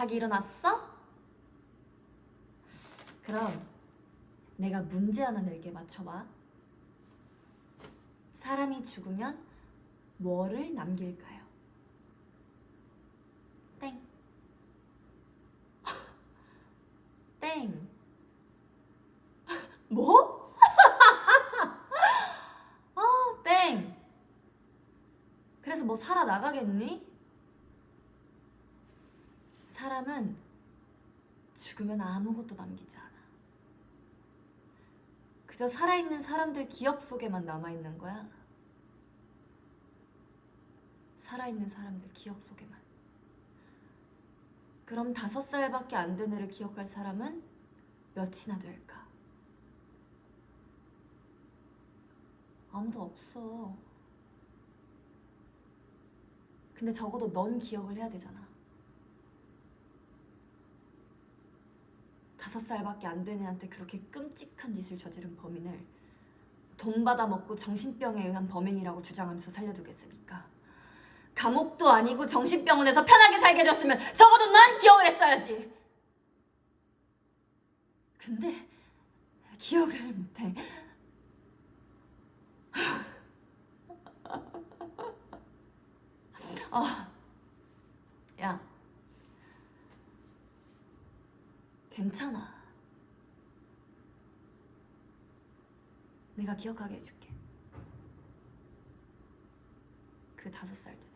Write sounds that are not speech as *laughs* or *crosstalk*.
자기 일어났어? 그럼 내가 문제 하나 낼게 맞춰봐. 사람이 죽으면 뭐를 남길까요? 땡. *laughs* 땡. *laughs* 뭐? 아, *laughs* 땡. 그래서 뭐 살아 나가겠니? 사람은 죽으면 아무것도 남기지 않아. 그저 살아있는 사람들 기억 속에만 남아있는 거야. 살아있는 사람들 기억 속에만. 그럼 다섯 살밖에 안 된 애를 기억할 사람은 몇이나 될까? 아무도 없어. 근데 적어도 넌 기억을 해야 되잖아. 다섯 살밖에 안 된 애한테 그렇게 끔찍한 짓을 저지른 범인을 돈 받아 먹고 정신병에 의한 범인이라고 주장하면서 살려두겠습니까? 감옥도 아니고 정신병원에서 편하게 살게 해줬으면 적어도 난 기억을 했어야지. 근데 기억을 못해. 아, *laughs* 야, 괜찮아. 내가 기억하게 해줄게. 그 다섯 살 때.